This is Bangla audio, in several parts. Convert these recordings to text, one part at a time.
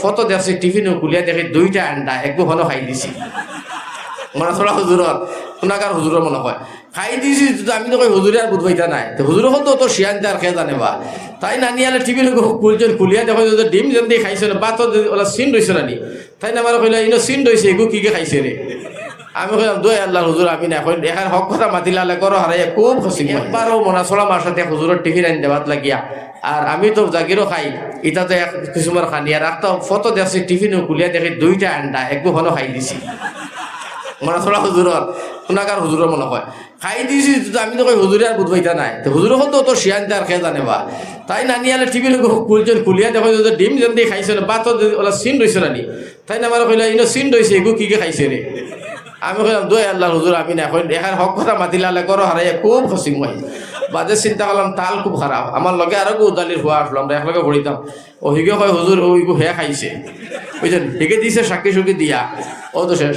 ফটো দেখছি টিফিনও খুলিয়া দেখি দুইটা আন্ডা একটু হলো খাই দিছি। মানে থোড়া হুজুরত কোনাকার হুজুরের মনে হয়। খাই দিছি আমি তো হুজুরে আর বুধবাইতা নাই। তো হুজুর হল তো শিয়ান তার খেয়ে জানে বা তাই নানি আলে টিফিন খুলছেন খুলিয়া দেখো যে ডিম যেন দিয়ে খাইছে বা তো ওলা সিন রয়েছে নানি। তাই না আমার কইলা ইনো সিন রয়েছে এগু কি কি খাইছে রে আমি কইলাম দই আল্লাহ হুজুর আমি না কই এখানে হক কথা মাতিলালে করো হারাই খুব খুশি একবারও মনাচলা মার সাথে হুজুরের টিফিন আনি দেওয়াত লাগিয়া। আর আমি তো জাগিরও খাই। ইটাতে এক কিছুমান খানি। আর একটা ফটো দেখছি টিফিনও খুলিয়া দেখি দুইটা আন্ডা একটু হলো খাই দিছি। মানে থোড়া হুজুরত কোনাকার হুজুরের মনে হয় খাই দিছি আমি তো কই হুজুরে আর বুধবাইতা নাই। তো হুজুর হল তো তো শিয়ান তার খেয়ে জানে বা। তাই নানি আলে টিফিন খুলছেন খুলিয়া দেখো যে ডিম যেন দিয়ে খাইছে না বা তো ওলা সিন রয়েছে নানি। তাই না আমার কইলা, ইনো সিন রয়েছে এগু কি কি খাইছে রে আমি কইলাম, দই আল্লাহ হুজুর আমি না কই এখানে হক কথা মাতিলালে করো হারাই খুব খুশি মই। বাদে চিন্তা করলাম, তাল খুব খারাপ আমার লগে আরও উদালির হওয়া আসলাম আমরা একলগে ভরিতাম ও হিগে কয় হুজুর ও ইগু হে খাইছে। বুঝছেন হিগে দিছে সাক্ষী সুখী দিয়া। ও তো শেষ।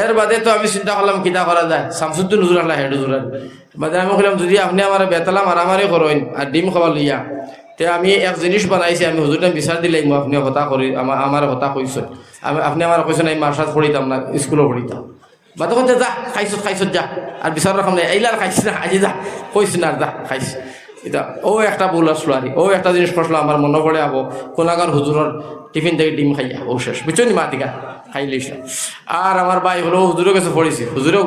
এর বাদে তো আমি চিন্তা করলাম কিতা করা যায়? শামসুদ্দিন হুজুর আল্লাহ হেড হুজুর বাদে আমি কইলাম, যদি আপনি আমার বেতালাম আর আমারই করেন আর ডিম খাওয়া লইয়া তে আমি এক জিনিস বানাইছি, আমি হুজুরটা বিচার মই আপনি হতা করি আমার আমার হতা কইছেন আমি আপনি আমার কইছেন আমি মার্শাল পড়িতাম না স্কুলও পড়িতাম বাদে কইতে যা, খাইছ খাইছ, যা। আর বিচার রাখাম নাই এইলার খাইছি না, আজি যা কইছি না যা, খাইছি। এটা ও একটা ভুল আসলো ও একটা জিনিস করল আমার মনে পড়ে আবো কোনাগার হুজুরের টিফিন থেকে ডিম খাই ও শেষ। বুঝছ নি মা দিকা খাই লইছে আর আমার ভাই হলো হুজুরের কাছে পড়েছি হুজুরেও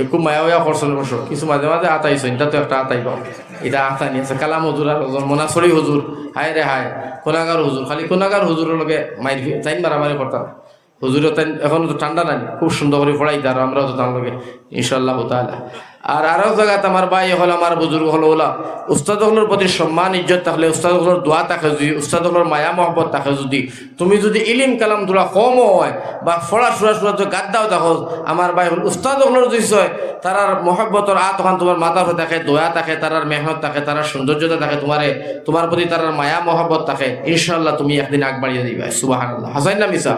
একটু মায়া মায়া করছেন বসো কিছু মাঝে মাঝে আতাইছো এটা তো একটা আতাই পাও এটা আতা নিয়ে আছে, কালাম হুজুর আর মনাসরি হুজুর হায় রে হায় কোনাগার হুজুর খালি কোনাগার হুজুরের লগে মাইর তাইন মারামারি করতাম হুজুরও তাই এখন তো ঠান্ডা নাই, খুব সুন্দর করে পড়াইতে আর আমরাও তো তার লগে ইনশাল্লাহ তাহলে আর আরও জায়গাতে আমার ভাই হল, আমার বুজুর্গ হলো, ওলা। উস্তাদ হলোর প্রতি সম্মান, ইজ্জত থাকলে উস্তাদ হলোর দোয়া থাকে যদি উস্তাদ হলোর মায়া মহব্বত থাকে যদি। তুমি যদি ইলিম কালাম তোলা কম হয় বা ফড়া সুরা সুরা যদি গাদ্দাও দেখো, আমার ভাই হল উস্তাদ হলোর যদি হয়, তারার মহব্বতর আ তখন তোমার মাথার হয়ে থাকে, দয়া থাকে, তারার মেহনত থাকে, তারার সৌন্দর্যতা থাকে তোমারে, তোমার প্রতি তারার মায়া মহব্বত থাকে ইনশাল্লাহ তুমি একদিন আগবাড়িয়ে দিবে সুবাহ হাসাইন না মিসা?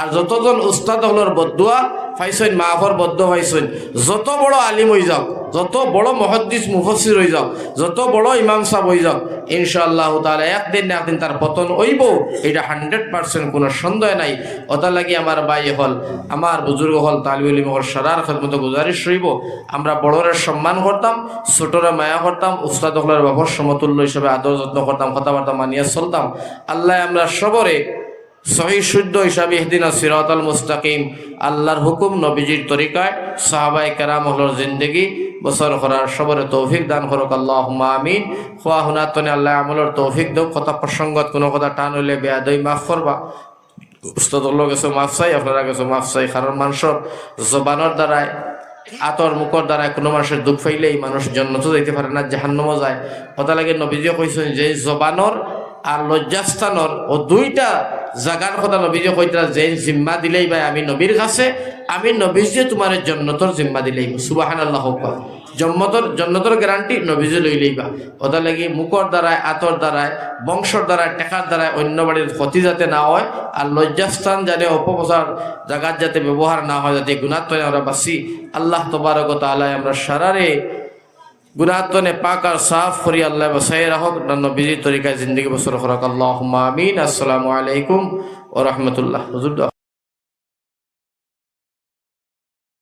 আর যতজন উস্তাদ হলোর বদুয়া পাইছেন মাহর বদ্ধ পাইছেন, যত বড় আলিম হয়ে যাও যত বড় মহদ্দিস মুফসির হয়ে যাও যত বড় ইমাম সাহ হয়ে যাও ইনশাআল্লাহ তাহলে একদিন না একদিন তার পতন হইব। এটা হান্ড্রেড পার্সেন্ট কোনো সন্দেহ নাই। ওটা লাগি আমার বাই হল আমার বুজুর্গ হল তালিউলি মহর সারার খেদমতো গুজারিশ রইব আমরা বড়রের সম্মান করতাম ছোটরা মায়া করতাম, উস্তাদ হলের বাবর সমতুল্য হিসেবে আদর যত্ন করতাম, কথাবার্তা মানিয়ে চলতাম। আল্লাহ আমরা সবরে সহি শুদ্ধ হিসাবে এহদিন সিরাতাল মুস্তাকিম, আল্লাহর হুকুম নবীজির তরিকায় সাহাবাই কেরাম হলোর জিন্দগি বছর করার সবরে তৌফিক দান করক আল্লাহ আমিন। খোয়া হুনাতনে আল্লাহ আমলের তৌফিক দেব কথা প্রসঙ্গত কোনো কথা টান হইলে বেয়াদই মাফ করবা। উস্তাদ হলো গেছো মাফ চাই, আপনারা গেছো মাফ চাই। কারণ মানুষের জবানোর দ্বারায়, আতর মুখর দ্বারা কোনো মানুষের দুঃখ এই মানুষ জন্নত যাইতে পারে না, জাহান্নমও যায়। কথা লাগে নবীজিও কইছেন যে জবানর আর লজ্জাস্থানর ও দুইটা জাগার কথা নবীজি কইতরা যে জিম্মা দিলেই ভাই আমি নবীর কাছে, আমি নবীজি তোমার জন্নতর জিম্মা দিলেই সুবাহান আল্লাহ জন্মতর জন্নতর গ্যারান্টি নবীজি লইলেই বা ওটা লাগি মুখর দ্বারায় আতর দ্বারায় বংশর দ্বারায় টেকার দ্বারায় অন্য বাড়ির ক্ষতি যাতে না হয় আর লজ্জাস্থান যাতে অপপ্রচার জাগাত যাতে ব্যবহার না হয়, যাতে গুণাত্ময় আমরা বাসি আল্লাহ তবারক তালাই আমরা সারারে গুনাতনে পাক আর সাফ করি আল্লাহ বসাই রাখক নবীজি তরিকায় জিন্দগি বসর হরক আল্লাহ আমিন। আসসালামু আলাইকুম ও রহমতুল্লাহ।